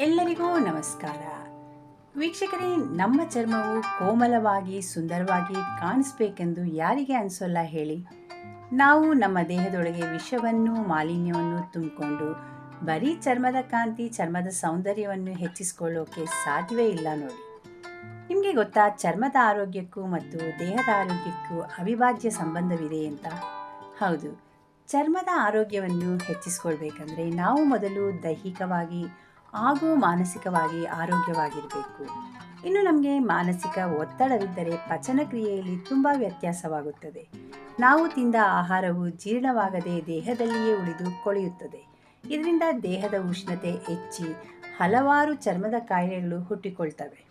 ಎಲ್ಲರಿಗೂ ನಮಸ್ಕಾರ. ವೀಕ್ಷಕರೇ, ನಮ್ಮ ಚರ್ಮವು ಕೋಮಲವಾಗಿ, ಸುಂದರವಾಗಿ ಕಾಣಿಸ್ಬೇಕೆಂದು ಯಾರಿಗೆ ಅನಿಸೋಲ್ಲ ಹೇಳಿ. ನಾವು ನಮ್ಮ ದೇಹದೊಳಗೆ ವಿಷವನ್ನು, ಮಾಲಿನ್ಯವನ್ನು ತುಂಬಿಕೊಂಡು ಬರೀ ಚರ್ಮದ ಕಾಂತಿ, ಚರ್ಮದ ಸೌಂದರ್ಯವನ್ನು ಹೆಚ್ಚಿಸಿಕೊಳ್ಳೋಕೆ ಸಾಧ್ಯವೇ ಇಲ್ಲ ನೋಡಿ. ನಿಮಗೆ ಗೊತ್ತಾ, ಚರ್ಮದ ಆರೋಗ್ಯಕ್ಕೂ ಮತ್ತು ದೇಹದ ಆರೋಗ್ಯಕ್ಕೂ ಅವಿಭಾಜ್ಯ ಸಂಬಂಧವಿದೆ ಅಂತ? ಹೌದು. ಚರ್ಮದ ಆರೋಗ್ಯವನ್ನು ಹೆಚ್ಚಿಸ್ಕೊಳ್ಬೇಕಂದ್ರೆ ನಾವು ಮೊದಲು ದೈಹಿಕವಾಗಿ ಹಾಗೂ ಮಾನಸಿಕವಾಗಿ ಆರೋಗ್ಯವಾಗಿರಬೇಕು. ಇನ್ನು ನಮಗೆ ಮಾನಸಿಕ ಒತ್ತಡವಿದ್ದರೆ ಪಚನ ಕ್ರಿಯೆಯಲ್ಲಿ ತುಂಬ ವ್ಯತ್ಯಾಸವಾಗುತ್ತದೆ. ನಾವು ತಿಂದ ಆಹಾರವು ಜೀರ್ಣವಾಗದೆ ದೇಹದಲ್ಲಿಯೇ ಉಳಿದು ಕೊಳೆಯುತ್ತದೆ. ಇದರಿಂದ ದೇಹದ ಉಷ್ಣತೆ ಹೆಚ್ಚಿ ಹಲವಾರು ಚರ್ಮದ ಕಾಯಿಲೆಗಳು ಹುಟ್ಟಿಕೊಳ್ತವೆ.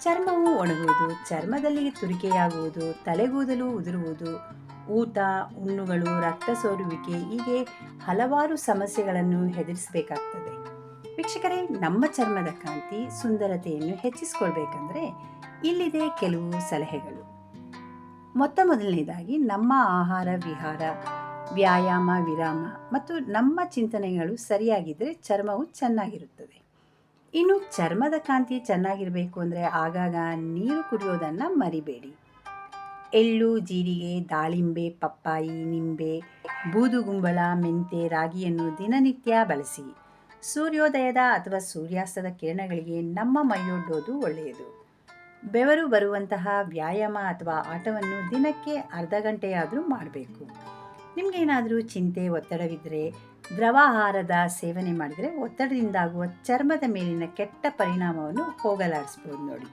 ಚರ್ಮವು ಒಣಗುವುದು, ಚರ್ಮದಲ್ಲಿ ತುರಿಕೆಯಾಗುವುದು, ತಲೆಗೂದಲು ಉದುರುವುದು ಊತ ಹುಣ್ಣುಗಳು ರಕ್ತ ಸೋರುವಿಕೆ ಹೀಗೆ ಹಲವಾರು ಸಮಸ್ಯೆಗಳನ್ನು ಎದುರಿಸಬೇಕಾಗ್ತದೆ. ವೀಕ್ಷಕರೇ, ನಮ್ಮ ಚರ್ಮದ ಕಾಂತಿ ಸುಂದರತೆಯನ್ನು ಹೆಚ್ಚಿಸಿಕೊಳ್ಬೇಕಂದ್ರೆ ಇಲ್ಲಿದೆ ಕೆಲವು ಸಲಹೆಗಳು. ಮೊತ್ತ ಮೊದಲನೇದಾಗಿ ನಮ್ಮ ಆಹಾರ, ವಿಹಾರ, ವ್ಯಾಯಾಮ, ವಿರಾಮ ಮತ್ತು ನಮ್ಮ ಚಿಂತನೆಗಳು ಸರಿಯಾಗಿದ್ದರೆ ಚರ್ಮವು ಚೆನ್ನಾಗಿರುತ್ತದೆ. ಇನ್ನು ಚರ್ಮದ ಕಾಂತಿ ಚೆನ್ನಾಗಿರಬೇಕು ಅಂದರೆ ಆಗಾಗ ನೀರು ಕುಡಿಯೋದನ್ನು ಮರಿಬೇಡಿ. ಎಳ್ಳು, ಜೀರಿಗೆ, ದಾಳಿಂಬೆ, ಪಪ್ಪಾಯಿ, ನಿಂಬೆ ಬೂದುಗುಂಬಳ ಮೆಂತೆ ರಾಗಿಯನ್ನು ದಿನನಿತ್ಯ ಬಳಸಿ. ಸೂರ್ಯೋದಯದ ಅಥವಾ ಸೂರ್ಯಾಸ್ತದ ಕಿರಣಗಳಿಗೆ ನಮ್ಮ ಮೈಯೊಡ್ಡೋದು ಒಳ್ಳೆಯದು. ಬೆವರು ಬರುವಂತಹ ವ್ಯಾಯಾಮ ಅಥವಾ ಆಟವನ್ನು ದಿನಕ್ಕೆ ಅರ್ಧ ಗಂಟೆಯಾದರೂ ಮಾಡಬೇಕು. ನಿಮಗೇನಾದರೂ ಚಿಂತೆ ಒತ್ತಡವಿದ್ದರೆ ದ್ರವಾಹಾರದ ಸೇವನೆ ಮಾಡಿದರೆ ಒತ್ತಡದಿಂದಾಗುವ ಚರ್ಮದ ಮೇಲಿನ ಕೆಟ್ಟ ಪರಿಣಾಮವನ್ನು ಹೋಗಲಾಡಿಸ್ಬೋದು ನೋಡಿ.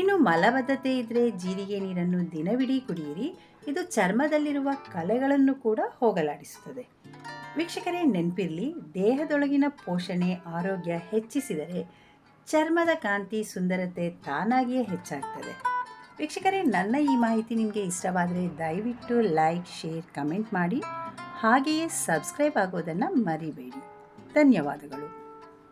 ಇನ್ನು ಮಲಬದ್ಧತೆ ಇದ್ದರೆ ಜೀರಿಗೆ ನೀರನ್ನು ದಿನವಿಡೀ ಕುಡಿಯಿರಿ. ಇದು ಚರ್ಮದಲ್ಲಿರುವ ಕಲೆಗಳನ್ನು ಕೂಡ ಹೋಗಲಾಡಿಸುತ್ತದೆ. ವೀಕ್ಷಕರೇ, ನೆನಪಿರಲಿ, ದೇಹದೊಳಗಿನ ಪೋಷಣೆ ಆರೋಗ್ಯ ಹೆಚ್ಚಿಸಿದರೆ ಚರ್ಮದ ಕಾಂತಿ, ಸುಂದರತೆ ತಾನಾಗಿಯೇ ಹೆಚ್ಚಾಗ್ತದೆ. ವೀಕ್ಷಕರೇ, ನನ್ನ ಈ ಮಾಹಿತಿ ನಿಮಗೆ ಇಷ್ಟವಾದರೆ ದಯವಿಟ್ಟು ಲೈಕ್, ಶೇರ್, ಕಮೆಂಟ್ ಮಾಡಿ. ಹಾಗೆಯೇ ಸಬ್ಸ್ಕ್ರೈಬ್ ಆಗೋದನ್ನು ಮರಿಬೇಡಿ. ಧನ್ಯವಾದಗಳು.